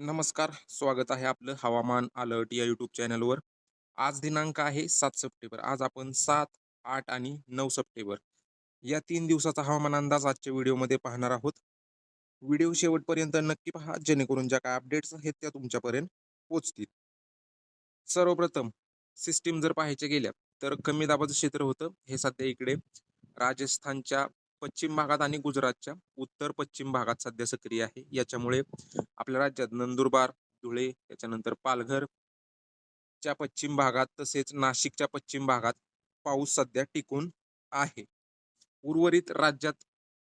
नमस्कार स्वागत आहे आपलं हवामान अलर्ट या यूट्यूब चॅनलवर. आज दिनांक आहे सात सप्टेंबर. आज आपण सात आठ आणि नऊ सप्टेंबर. या तीन दिवसाचा हवामान अंदाज आजच्या व्हिडिओमध्ये पाहणार आहोत. व्हिडिओ शेवटपर्यंत नक्की पहा जेणेकरून ज्या काय अपडेट्स आहेत त्या तुमच्यापर्यंत पोचतील सर्वप्रथम सिस्टीम जर पाहायच्या गेल्या तर कमी दाबाचं क्षेत्र होतं. हे सध्या इकडे राजस्थानच्या पश्चिम भागात आणि गुजरातच्या उत्तर पश्चिम भागात सध्या सक्रिय आहे. याच्यामुळे आपल्या राज्यात नंदुरबार धुळे त्याच्यानंतर पालघर च्या पश्चिम भागात तसेच नाशिकच्या पश्चिम भागात पाऊस सध्या टिकून आहे. उर्वरित राज्यात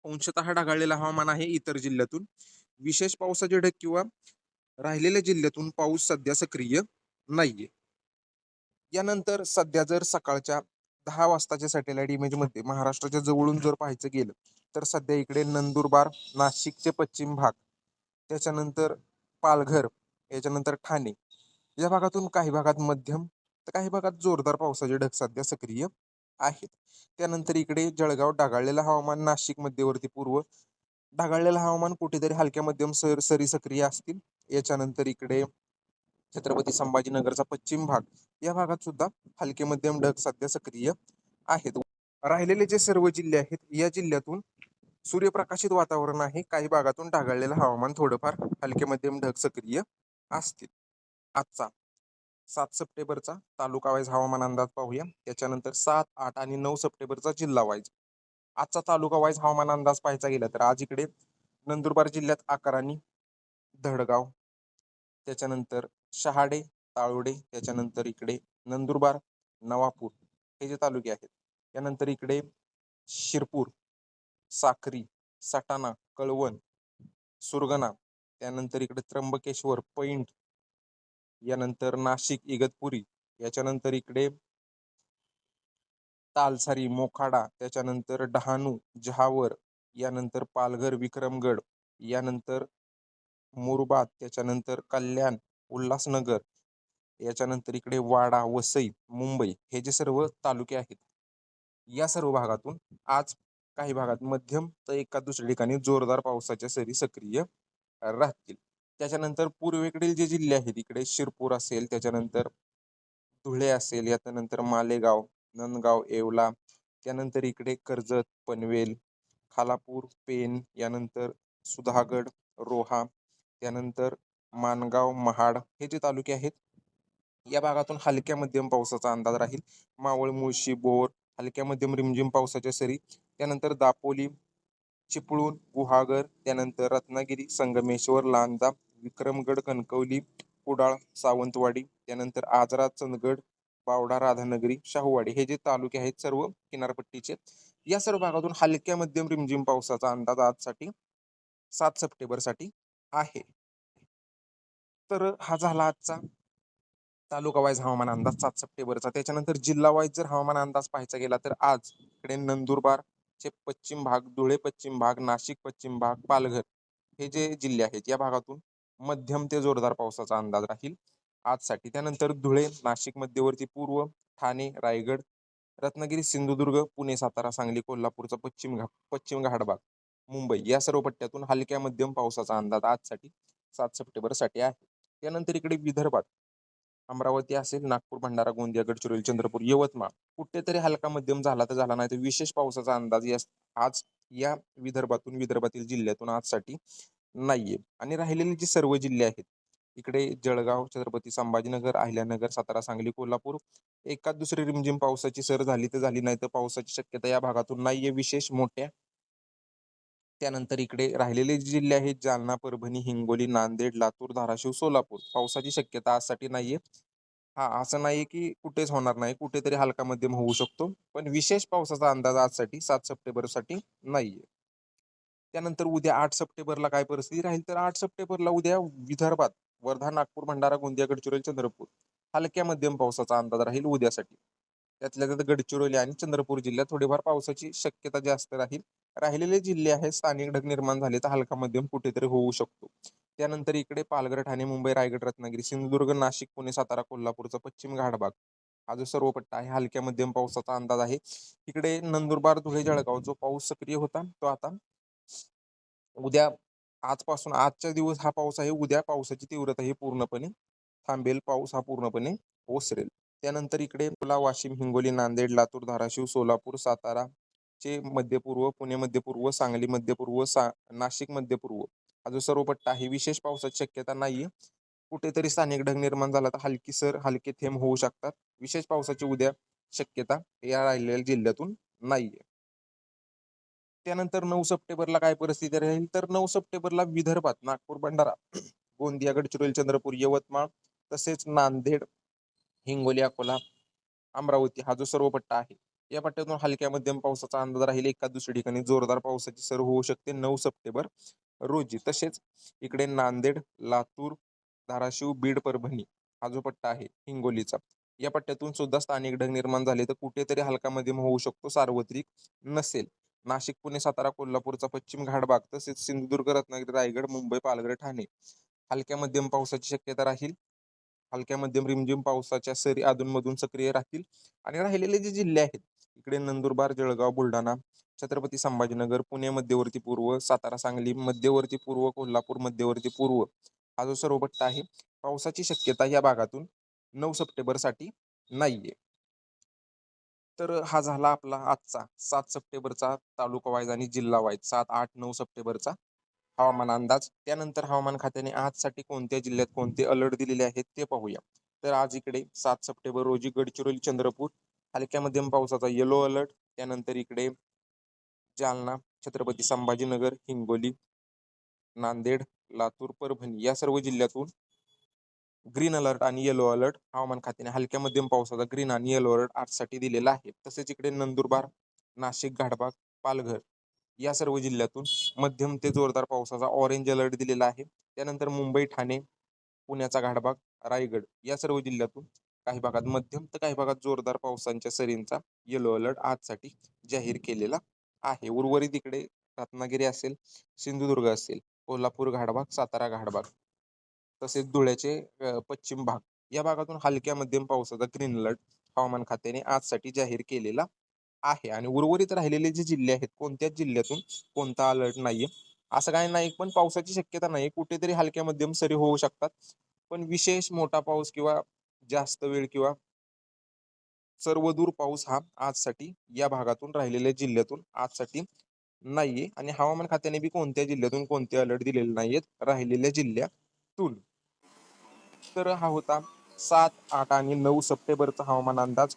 अंशतः ढगाळलेलं हवामान आहे इतर जिल्ह्यातून. विशेष पावसाचे ढग किंवा राहिलेल्या जिल्ह्यातून पाऊस सध्या सक्रिय नाहीये. यानंतर सध्या जर सकाळच्या दहा वाजताच्या सॅटेलाइट इमेजमध्ये महाराष्ट्राच्या जवळून जर पाहायचं गेलं तर सध्या इकडे नंदुरबार नाशिकचे पश्चिम भाग त्याच्यानंतर पालघर याच्यानंतर ठाणे या भागातून काही भागात मध्यम तर काही भागात जोरदार पावसाचे ढग सध्या सक्रिय आहेत. त्यानंतर इकडे जळगाव ढगाळलेलं हवामान नाशिक मध्यवर्ती पूर्व ढगाळलेलं हवामान कुठेतरी हलक्या मध्यम सर सरी सक्रिय असतील. याच्यानंतर इकडे छत्रपती संभाजीनगरचा पश्चिम भाग. या भागात सुद्धा हलके मध्यम ढग सध्या सक्रिय आहेत. राहिलेले जे सर्व जिल्हे आहेत या जिल्ह्यातून सूर्यप्रकाशित वातावरण आहे. काही भागातून ढागाळलेलं हवामान थोडंफार हलके मध्यम ढग सक्रिय असतील. आजचा सात सप्टेंबरचा तालुका वाईज हवामान अंदाज पाहूया. त्याच्यानंतर सात आठ आणि नऊ सप्टेंबरचा जिल्हा वाईज. आजचा तालुका वाईज हवामान अंदाज पाहायचा गेला तर आज इकडे नंदुरबार जिल्ह्यात आकारानी धडगाव त्याच्यानंतर शहाडे ताळोडे त्याच्यानंतर इकडे नंदुरबार नवापूर हे जे तालुके आहेत त्यानंतर इकडे शिरपूर साखरी सटाणा कळवण सुरगणा त्यानंतर इकडे त्र्यंबकेश्वर पैंट यानंतर नाशिक इगतपुरी याच्यानंतर इकडे तालसारी मोखाडा त्याच्यानंतर डहाणू जहावर यानंतर पालघर विक्रमगड यानंतर मुरबाद त्याच्यानंतर कल्याण उल्हासनगर याच्यानंतर इकडे वाडा वसई मुंबई हे जे सर्व तालुके आहेत या सर्व भागातून आज काही भागात मध्यम तर एका दुसऱ्या ठिकाणी जोरदार पावसाच्या सरी सक्रिय राहतील. त्याच्यानंतर पूर्वेकडील जे जिल्हे आहेत इकडे शिरपूर असेल त्याच्यानंतर धुळे असेल याच्यानंतर मालेगाव नंदगाव येवला त्यानंतर इकडे कर्जत पनवेल खालापूर पेन यानंतर सुधागड रोहा त्यानंतर माणगाव महाड हे जे तालुके आहेत या भागातून हलक्या मध्यम पावसाचा अंदाज राहील. मावळ मुळशी बोर हलक्या मध्यम रिमझिम पावसाच्या सरी त्यानंतर दापोली चिपळूण गुहागर त्यानंतर रत्नागिरी संगमेश्वर लांजा विक्रमगड कणकवली कुडाळ सावंतवाडी त्यानंतर आजरा चंदगड बावडा राधानगरी शाहूवाडी हे जे तालुके आहेत सर्व किनारपट्टीचे या सर्व भागातून हलक्या मध्यम रिमझिम पावसाचा अंदाज आजसाठी सात सप्टेंबरसाठी आहे. तर हा झाला आजचा. तालुका वाईज हवामान अंदाज सात सप्टेंबरचा. त्याच्यानंतर जिल्हा वाईज जर हवामान अंदाज पाहायचा गेला तर आज इकडे नंदुरबार चे पश्चिम भाग धुळे पश्चिम भाग नाशिक पश्चिम भाग पालघर हे जे जिल्हे आहेत या भागातून मध्यम ते जोरदार पावसाचा अंदाज राहील आजसाठी. त्यानंतर धुळे नाशिक मध्यवर्ती पूर्व ठाणे रायगड रत्नागिरी सिंधुदुर्ग पुणे सातारा सांगली कोल्हापूरचा पश्चिम घाट पश्चिम घाट भाग मुंबई या सर्व पट्ट्यातून हलक्या मध्यम पावसाचा अंदाज आजसाठी सात सप्टेंबरसाठी आहे. त्यानंतर इकडे विदर्भात. अमरावती असेल नागपूर भंडारा गोंदिया गडचिरोली चंद्रपूर यवतमाळ कुठेतरी हलका मध्यम झाला तर झाला नाही तर विशेष पावसाचा अंदाज या आज या विदर्भातून विदर्भातील जिल्ह्यातून आजसाठी नाहीये. आणि राहिलेले जे सर्व जिल्हे आहेत इकडे जळगाव छत्रपती संभाजीनगर अहिल्यानगर सातारा सांगली कोल्हापूर एकाच दुसरी रिमझिम पावसाची सर झाली तर झाली नाही तर पावसाची शक्यता या भागातून नाहीये. विशेष मोठ्या त्यानंतर इकडे राहिलेले जिल्हे आहेत जालना परभणी हिंगोली नांदेड लातूर धाराशिव सोलापूर. पावसाची शक्यता आजसाठी नाहीये. हा असं नाही की कुठेच होणार नाही. कुठेतरी हलका मध्यम होऊ शकतो. पण विशेष पावसाचा अंदाज आजसाठी सात सप्टेंबरसाठी नाहीये. त्यानंतर उद्या आठ सप्टेंबरला काय परिस्थिती राहील तर आठ सप्टेंबरला उद्या विदर्भात वर्धा नागपूर भंडारा गोंदिया गडचिरोली चंद्रपूर हलक्या मध्यम पावसाचा अंदाज राहील उद्यासाठी. त्यातल्या त्यात गडचिरोली आणि चंद्रपूर जिल्ह्यात थोडीफार पावसाची शक्यता जास्त राहील. राहिलेले जिल्हे आहेत स्थानिक ढग निर्माण झाले तर हलका मध्यम कुठेतरी होऊ शकतो. त्यानंतर इकडे पालघर ठाणे मुंबई रायगड रत्नागिरी सिंधुदुर्ग नाशिक पुणे सातारा कोल्हापूरचा पश्चिम घाट भाग हा जो सर्व पट्टा आहे हलक्या मध्यम पावसाचा अंदाज आहे. इकडे नंदुरबार धुळे जळगाव जो पाऊस सक्रिय होता तो आता उद्या आजपासून आजच्या दिवस हा पाऊस आहे उद्या पावसाची तीव्रता ही पूर्णपणे थांबेल पाऊस हा पूर्णपणे ओसरेल. त्यानंतर इकडे तुला वाशिम हिंगोली नांदेड लातूर धाराशिव सोलापूर सातारा चे मध्यपूर्व पुणे मध्यपूर्व सांगली मध्यपूर्व सा नाशिक मध्यपूर्व हा जो सर्व पट्टा आहे. विशेष पावसाची शक्यता नाहीये. कुठेतरी स्थानिक ढग निर्माण झाला तर हलकी सर हलके थेंब होऊ शकतात. विशेष पावसाची उद्या शक्यता या राहिलेल्या जिल्ह्यातून नाहीये. त्यानंतर नऊ सप्टेंबरला काय परिस्थिती राहील? तर नऊ सप्टेंबरला विदर्भात नागपूर भंडारा गोंदिया गडचिरोली चंद्रपूर यवतमाळ तसेच नांदेड हिंगोली अकोला अमरावती हा जो सर्व पट्टा आहे या पट्ट्यातून हलक्या मध्यम पावसाचा अंदाज राहील. एका दुसऱ्या ठिकाणी जोरदार पावसाची सर होऊ शकते. नऊ सप्टेंबर रोजी तसेच इकडे नांदेड लातूर धाराशिव बीड परभणी हा जो पट्टा आहे हिंगोलीचा या पट्ट्यातून सुद्धा स्थानिक ढग निर्माण झाले तर कुठेतरी हलका मध्यम होऊ शकतो. सार्वत्रिक नसेल. नाशिक पुणे सातारा कोल्हापूरचा पश्चिम घाट भाग तसेच सिंधुदुर्ग रत्नागिरी रायगड मुंबई पालघर ठाणे हलक्या मध्यम पावसाची शक्यता राहील. हलक्या मध्यम रिमझिम पावसाच्या सरी अधूनमधून सक्रिय राहतील. आणि राहिलेले जे जिल्हे आहेत इकडे नंदुरबार जळगाव बुलढाणा छत्रपती संभाजीनगर पुणे मध्यवर्ती पूर्व सातारा सांगली मध्यवर्ती पूर्व कोल्हापूर मध्यवर्ती पूर्व हा जो सर्व पट्टा आहे पावसाची शक्यता या भागातून नऊ सप्टेंबरसाठी नाहीये. तर हा झाला आपला आजचा सात सप्टेंबरचा तालुका वाईज आणि जिल्हा वाईज सात आठ नऊ सप्टेंबरचा हवामान अंदाज त्यानंतर हवामान खात्याने आजसाठी कोणत्या जिल्ह्यात कोणते अलर्ट दिलेले आहेत ते पाहूया. तर आज इकडे सात सप्टेंबर रोजी गडचिरोली चंद्रपूर हलक्या मध्यम पावसाचा येलो अलर्ट त्यानंतर इकडे जालना छत्रपती संभाजीनगर हिंगोली नांदेड लातूर परभणी या सर्व जिल्ह्यातून ग्रीन अलर्ट आणि येलो अलर्ट हवामान खात्याने हलक्या मध्यम पावसाचा ग्रीन आणि येलो अलर्ट आजसाठी दिलेला आहे. तसेच इकडे नंदुरबार नाशिक घाटबाग पालघर या सर्व जिल्ह्यातून मध्यम ते जोरदार पावसाचा ऑरेंज अलर्ट दिलेला आहे. त्यानंतर मुंबई ठाणे पुण्याचा घाटभाग रायगड या सर्व जिल्ह्यातून काही भागात मध्यम तर काही भागात जोरदार पावसांच्या सरींचा येलो अलर्ट आजसाठी जाहीर केलेला आहे. उर्वरित इकडे रत्नागिरी असेल सिंधुदुर्ग असेल कोल्हापूर घाटभाग सातारा घाटभाग तसेच धुळ्याचे पश्चिम भाग या भागातून हलक्या मध्यम पावसाचा ग्रीन अलर्ट हवामान खात्याने आजसाठी जाहीर केलेला आहे आणि उर्वरित राहिलेले जे जिल्हे आहेत कोणत्याच जिल्ह्यातून कोणता अलर्ट नाहीये. असं काही नाही पण पावसाची शक्यता नाही कुठेतरी हलक्या मध्यम सरी होऊ शकतात. पण विशेष मोठा पाऊस किंवा जास्त वेळ किंवा सर्वदूर पाऊस हा आजसाठी या भागातून राहिलेल्या जिल्ह्यातून आजसाठी नाहीये. आणि हवामान खात्याने बी कोणत्या जिल्ह्यातून कोणते अलर्ट दिलेले नाहीयेत राहिलेल्या जिल्ह्यातून. तर हा होता सात आठ आणि नऊ सप्टेंबरचा हवामान अंदाज.